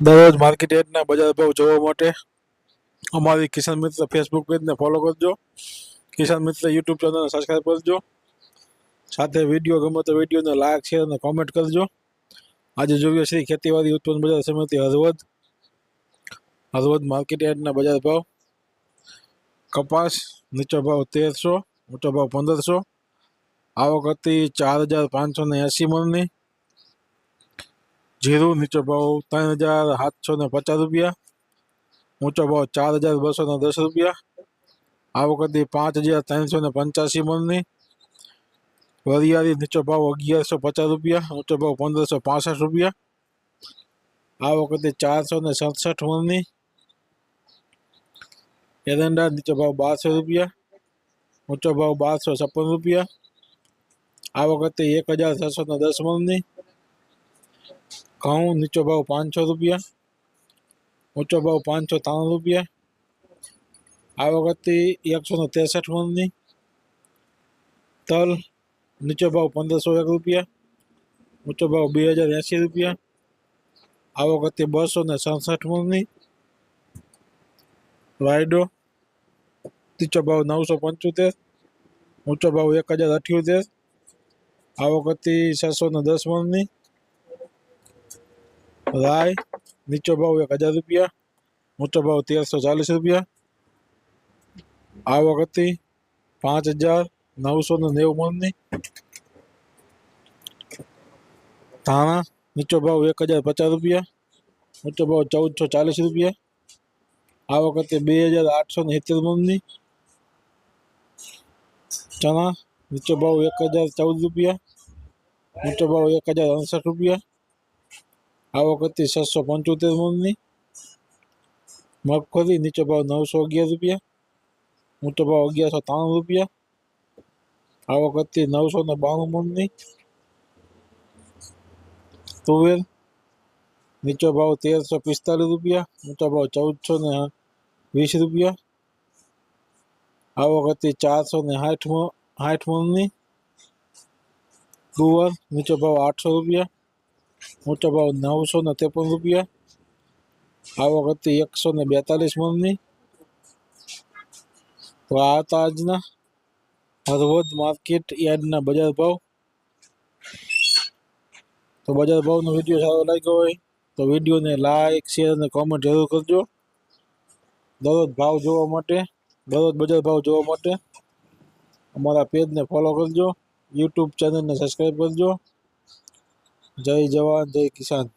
દરરોજ માર્કેટ યાર્ડના બજાર ભાવ જોવા માટે અમારી કિસાન મિત્ર ફેસબુક પેજને ફોલો કરજો. કિસાન મિત્ર યુટ્યુબ ચેનલને સબસ્ક્રાઈબ કરજો. સાથે વીડિયો ગમે તો વિડીયોને લાઇક શેર અને કોમેન્ટ કરજો. આજે જોઈએ શ્રી ખેતીવાડી ઉત્પન્ન બજાર સમિતિ હળવદ. હળવદ માર્કેટ યાર્ડના બજાર ભાવ. કપાસ નીચો ભાવ તેરસો ઊંચો ભાવ પંદરસો. આવક હતી ચાર હજાર પાંચસો ને એંસી મણની. જીરું નીચો ભાવ ત્રણ હજાર સાતસો ને પચાસ રૂપિયા ઊંચો ભાવ ચાર હજાર બસો ને દસ રૂપિયા આવક હતી પાંચ હજાર ત્રણસો ને પંચ્યાસી મણની વરિયાળી નીચો ભાવ અગિયારસો પચાસ રૂપિયા ઊંચો ભાવ પંદરસો પાસઠ રૂપિયા આવક હતી ચારસો ને સડસઠ મણની એરંડા નીચો ભાવ બારસો રૂપિયા ઊંચો ભાવ બારસો છપ્પન રૂપિયા આવક હતી એક હજાર છસો ને દસ મણની ઘઉં નીચો ભાવ પાંચસો રૂપિયા ઊંચો ભાવ પાંચસો ત્રાણું રૂપિયા આવક હતી એકસો ને ત્રેસઠ મણની તલ નીચો ભાવ પંદરસો એક રૂપિયા ઊંચો ભાવ બે હજાર એંસી રૂપિયા આવક હતી બસો ને સડસઠ મણની વાયડો નીચો ભાવ નવસો પંચોતેર ઊંચો ભાવ એક હજાર અઠ્યોતેર આવક હતી છસો ને દસ મણની રાય નીચો ભાવ એક હજાર રૂપિયા ઊંચો ભાવ તેરસો ચાલીસ રૂપિયા આવક હતી પાંચ હજાર નવસો ને નેવું મણની ધાણા નીચો ભાવ એક હજાર પચાસ રૂપિયા ઊંચો ભાવ ચૌદસો ચાલીસ રૂપિયા આવક હતી બે હજાર આઠસો ને સિત્તેર મણની ચણા નીચો ભાવ એક હજાર ચૌદ રૂપિયા ઊંચો ભાવ એક હજાર અડસઠ રૂપિયા આવક હતી છસો પંચોતેર મણની મગફળી નીચો ભાવ નવસો અગિયાર રૂપિયા ઊંચો ભાવ અગિયારસો ત્રાણું રૂપિયા આવક હતી નવસો ને બાણું મણની તુવેર નીચો ભાવ તેરસો પિસ્તાલીસ રૂપિયા ઊંચો ભાવ ચૌદસો ને વીસ રૂપિયા આવક હતી ચારસો ને સાઠ મણ સાઠ મણની તુવર નીચો ભાવ આઠસો રૂપિયા ઊંચો ભાવ નવસો ને ત્રેપન રૂપિયા. આવક હતી એકસો ને બેતાલીસ મણની તો આ હતા આજના. હરવદ માર્કેટ યાર્ડના બજાર ભાવ. તો બજાર ભાવનો વીડિયો સારો લાગ્યો હોય તો વિડીયોને લાઇક શેર અને કોમેન્ટ જરૂર કરજો. દરરોજ ભાવ જોવા માટે, દરરોજ બજાર ભાવ જોવા માટે અમારા પેજને ફોલો કરજો. યુટ્યુબ ચેનલને સબસ્ક્રાઈબ કરજો. જય જવાન જય કિસાન